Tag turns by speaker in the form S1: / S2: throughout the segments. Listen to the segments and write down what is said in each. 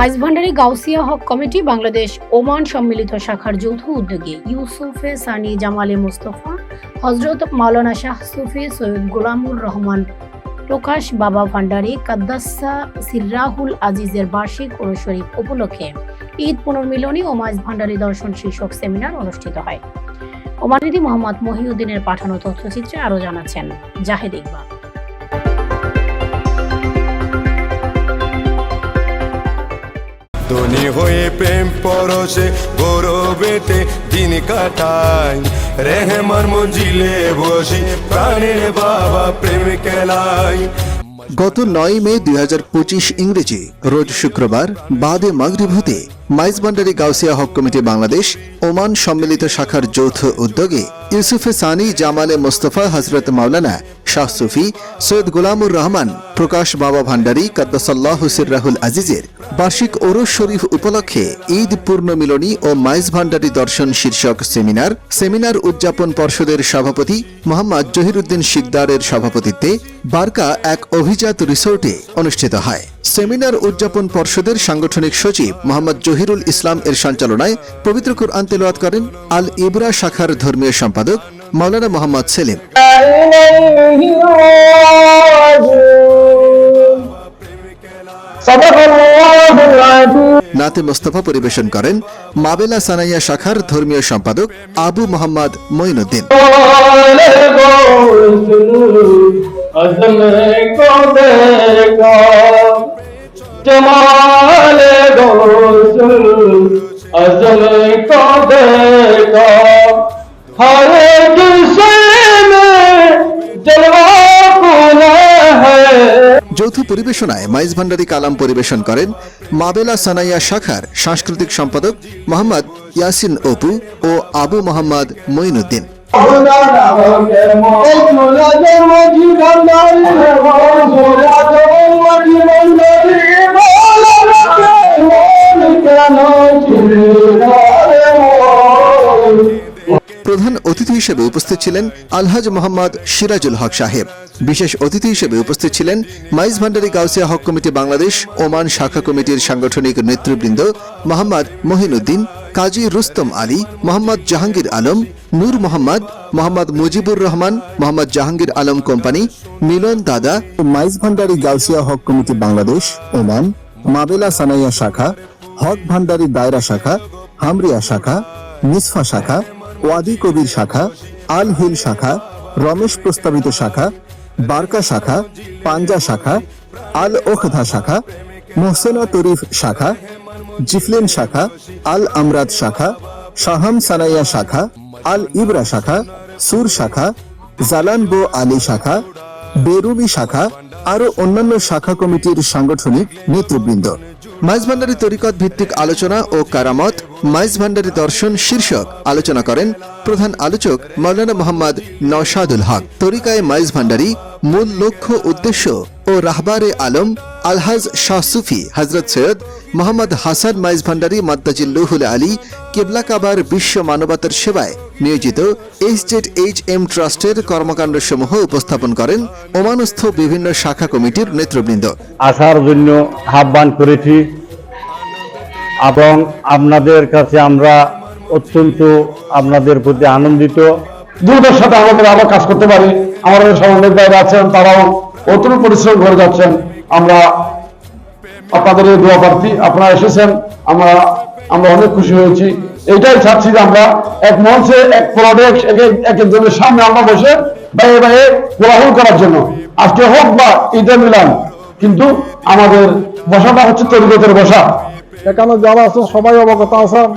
S1: Maizbhandari Gausia Haq committee Bangladesh Oman সম্মিলিত শাখার যৌথ উদ্যোগে ইউসুফে সানি জামালে মুস্তফা হজরত মাওলানা শাহ সুফি সৈয়দ গোলামুর রহমান, প্রকাশ বাবা ভান্ডারী কাদ্দাসা সিররাহুল আজিজের বার্ষিক শরীফ উপলক্ষে ঈদ পুনর্মিলনী ও মাইজ ভান্ডারী দর্শন শীর্ষক সেমিনার অনুষ্ঠিত হয়। ওমানিদি মোহাম্মদ মহিউদ্দিনের পাঠানো তথ্যচিত্রে আরও জানাচ্ছেন জাহেদ ইকবাল।
S2: ধনী হয়ে প্রেম পরশে গৌরবেতে দিন কাটাই। রেহমান মঞ্জিলে বসি প্রাণের বাবা প্রেম কেলাই
S3: গত নয় মে দুই হাজার পঁচিশ ইংরেজি, রোজ শুক্রবার, বাদে মাগরিব হতে মাইজবান্ডারি গাউসিয়া হক কমিটি বাংলাদেশ, ওমান সম্মিলিত শাখার যৌথ উদ্যোগে ইউসুফে সানি জামালে মোস্তফা হজরত মাওলানা শাহ সুফি সৈয়দ গোলামুর রহমান, প্রকাশ বাবা ভান্ডারী কাদ্দাসাল্লাহ রাহুল আজিজের বার্ষিক ওরস শরীফ উপলক্ষে ঈদ পূর্ণ মিলনী ও মাইজ ভান্ডারী দর্শন শীর্ষক সেমিনার সেমিনার উদযাপন পর্ষদের সভাপতি মোহাম্মদ জহিরুদ্দিন শিকদারের সভাপতিত্বে বার্কা এক অভিজাত রিসোর্টে অনুষ্ঠিত হয়। সেমিনার উদযাপন পর্ষদের সাংগঠনিক সচিব মোহাম্মদ জহিরুল ইসলাম এর সঞ্চালনায় পবিত্র কুরআন তেলাওয়াত করেন আল ইবরা শাখার ধর্মীয় সম্পাদক মাওলানা মোহাম্মদ সেলিম। নাতে মোস্তফা পরিবেশন করেন মাবেলা সানাইয়া শাখার ধর্মীয় সম্পাদক আবু মোহাম্মদ মঈনুদ্দিন। জমালে পরিবেশনায় মাইজ ভান্ডারী কালাম পরিবেশন করেন মাবেলা সানাইয়া শাখার সাংস্কৃতিক সম্পাদক মোহাম্মদ ইয়াসিন অপু ও আবু মোহাম্মদ মঈনুদ্দিন হিসেবে উপস্থিত ছিলেন আলহাজ মোহাম্মদ সিরাজুল হক সাহেব। বিশেষ অতিথি হিসেবে উপস্থিত ছিলেন মাইজ ভান্ডারী গাউসিয়া হক কমিটি বাংলাদেশ, ওমান শাখা কমিটির সাংগঠনিক নেতৃবৃন্দ মোহাম্মদ মহিনুদ্দিন, কাজী রুস্তম আলী, মোহাম্মদ জাহাঙ্গীর আলম, নূর মোহাম্মদ মোহাম্মদ মুজিবুর রহমান, মোহাম্মদ জাহাঙ্গীর আলম কোম্পানি, মিলন দাদা, Maij Bhandari Gausia Haq committee Bangladesh, Oman, Mabela Sanaiya শাখা, হক ভান্ডারী দায়রা শাখা, হামরিয়া শাখা নিসফা শাখা ওয়াদি কবির শাখা, আল হিল শাখা, রমেশ প্রস্তাবিত শাখা, বারকা শাখা, পাঞ্জা শাখা, আল ওখধা শাখা, মোহসেনা তরিফ শাখা, জিফলেন শাখা, আল আমরাদ শাখা, শাহাম সানাইয়া শাখা, আল ইবরা শাখা, সুর শাখা, জালান বো আলী শাখা, বেরুবি শাখা, আরও অন্যান্য শাখা কমিটির সাংগঠনিক নেতৃবৃন্দ। মাইজ ভান্ডারি তরিকত ভিত্তিক আলোচনা ও কারামত মাইজ ভান্ডারী দর্শন শীর্ষক আলোচনা করেন প্রধান আলোচক মৌলানা মোহাম্মদ নওশাদুল হক। তরিকায় মাইজ ভান্ডারি মূল লক্ষ্য উদ্দেশ্য ও রাহবারে আলম, আলহাজ শাহ সুফি হজরত সৈয়দ মোহাম্মদ হাসান মাইজ ভান্ডারী মাদ্দাজিল্লুহুল আলী, কেবলা কাবার বিশ্ব মানবতার সেবায় নিয়োজিত এইচ জেড এইচ এম ট্রাস্টের কর্মকাণ্ড সমূহ উপস্থাপন করেন ওমানস্থ বিভিন্ন শাখা কমিটির নেতৃবৃন্দ।
S4: আসার জন্য আহ্বান করেছি এবং আপনাদের কাছে আমরা অত্যন্ত আপনাদের প্রতি আনন্দিত।
S5: দ্রুতের আমাদের আবার কাজ করতে পারি। আমাদের সমন্বয় আছেন তারাও। অতুল পরিশ্রম করে যাচ্ছেন। আমরা আপনাদের দোয়া প্রার্থী, আপনারা এসেছেন, আমরা আমরা অনেক খুশি হয়েছি। এটাই চাচ্ছি যে আমরা এক মঞ্চে, এক প্রোডাক্ট, এক একজনের সামনে আমরা বসে বাইরে বাইরে কোলাহল করার জন্য। আজকে হোক বা ঈদে মিলান, কিন্তু আমাদের বসাটা হচ্ছে তরিগতের বসা।
S6: এখানে যারা আছেন, সবাই অবগত আছেন।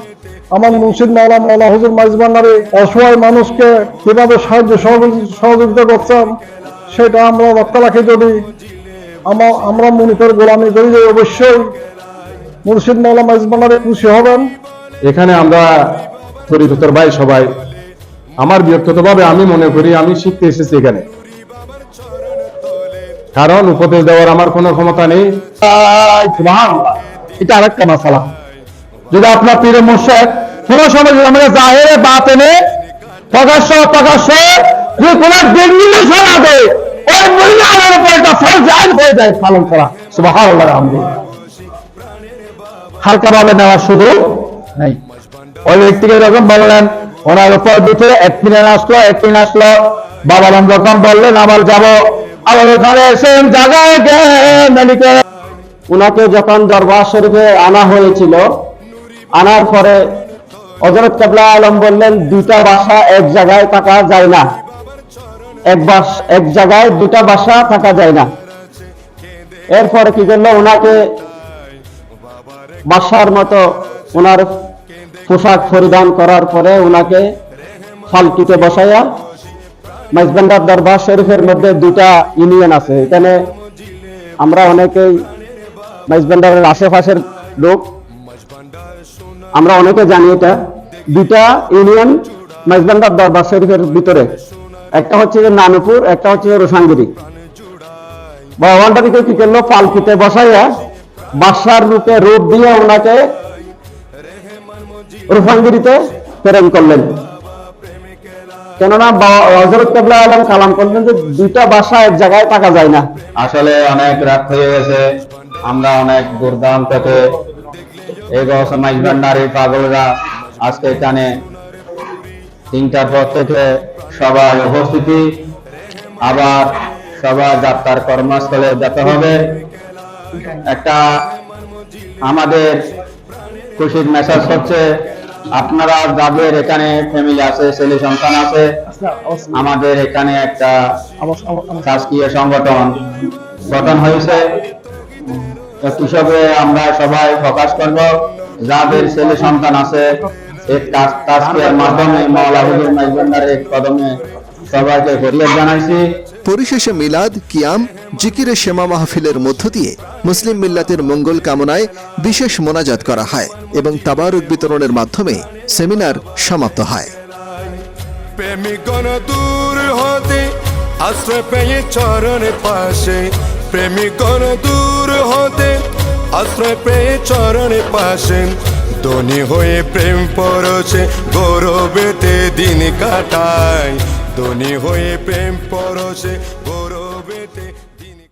S6: আমার মুর্শিদ মাওলা মাওলা হুজুর মাইজ ভান্ডারে অসহায় মানুষকে কীভাবে সাহায্য সহযোগি- সহযোগিতা করছেন সেটা আমরা লক্ষ্য রাখি যদি। আমার আমরা মনিটর গোলামি করি যে অবশ্যই মুর্শিদ মাওলা মাইজ খুশি হবেন।
S5: এখানে আমরা তরিগতের ভাই সবাই। আমার ব্যক্তিগতভাবে আমি মনে করি আমি শিখতে এসেছি এখানে। কারণ উপদেশ দেওয়ার আমার কোনো ক্ষমতা নেই। এটা আরেকটা মাসালা। যদি আপনার পীরে মোর্শেদ কোন সময় যদি আমাদের জাহেরে বাতেনে প্রকাশ্য প্রকাশ্য যে কোন দিল্লি ছড়া দেয় ওই উপর ফরজ আইন হয়ে যায় পালন করা। সুবহানাল্লাহ, আলহামদুলিল্লাহ।
S4: নেওয়ার সুযোগ নেই। ওই ব্যক্তিকে যখন বললেন, ওনার উপর দিতে একদিন আসলো একদিন আসলো। বাবারাম যখন বললেন, আবার ওখানে এসে জায়গায় মেডিকেল
S7: উনাকে যখন দরবার শরীফে আনা হয়েছিল, আনার পরে হজরত কাবলা আলম বললেন দুটা বাসা এক জায়গায় থাকা যায় না। এক বাস, এক জায়গায় দুটা বাসা থাকা যায় না। এরপরে কি করল? ওনাকে বাসার মতো ওনার পোশাক পরিধান করার পরে ওনাকে ফালকিতে বসাইয়া মাইজবান্ডার দরবার শরীফের মধ্যে দুটা ইউনিয়ন আছে। এখানে আমরা অনেকেই মাইজবান্ডারের আশেপাশের লোক। আমরা অনেকে জানি এটা। দুটা ইউনিয়ন মাইজবান্ডার দরবার শরীফের ভিতরে। একটা হচ্ছে যে নানুপুর, একটা হচ্ছে রোসাঙ্গিরি ভগবানটাকে কি করল? পালকিতে বসাইয়া বাসার রূপে রূপ দিয়ে ওনাকে রূপাঙ্গিরিতে প্রেরণ করলেন। কেননা হযরত কেবলা আলম কালাম করলেন যে দুইটা বাসা এক জায়গায় থাকা যায় না।
S4: আসলে অনেক রাত হয়ে গেছে, আমরা অনেক দূরদাম থেকে এই সমাজ ভান্ডারি পাগলরা আজকে এখানে তিনটার পর থেকে সবার উপস্থিতি। আবার সবার যাত্রার কর্মস্থলে যেতে হবে। একটা আমাদের খুশির মেসেজ হচ্ছে, আপনারা যাদের এখানে ফ্যামিলি আছে, ছেলে সন্তান আছে, আমাদের এখানে একটা রাজকীয় সংগঠন গঠন হয়েছে। কৃষকে আমরা সবাই ফোকাস করব। যাদের ছেলে সন্তান আছে এই তাজ- মাধ্যমে মাওলা হুজুর মাইজবান্ডারের কদমে সবাইকে ফরিয়াদ জানাইছি।
S3: পরিশেষে মিলাদ কিয়াম জিকিরে শেমা মাহফিলের মধ্য দিয়ে মুসলিম মিল্লাতের মঙ্গল কামনায় বিশেষ মোনাজাত করা হয় এবং তাবারুক বিতরণের মাধ্যমে সেমিনার সমাপ্ত হয়।
S2: প্রেমিকগণ দূর হতে আশ্রয় পেয়ে চরণ পাশে। প্রেমিকগণ দূর হতে আশ্রয় পেয়ে চরণ পাশে ধনী হয়ে প্রেম পরশে গৌরবেতে দিন কাটায়। ধনী হয়ে প্রেম গৌরব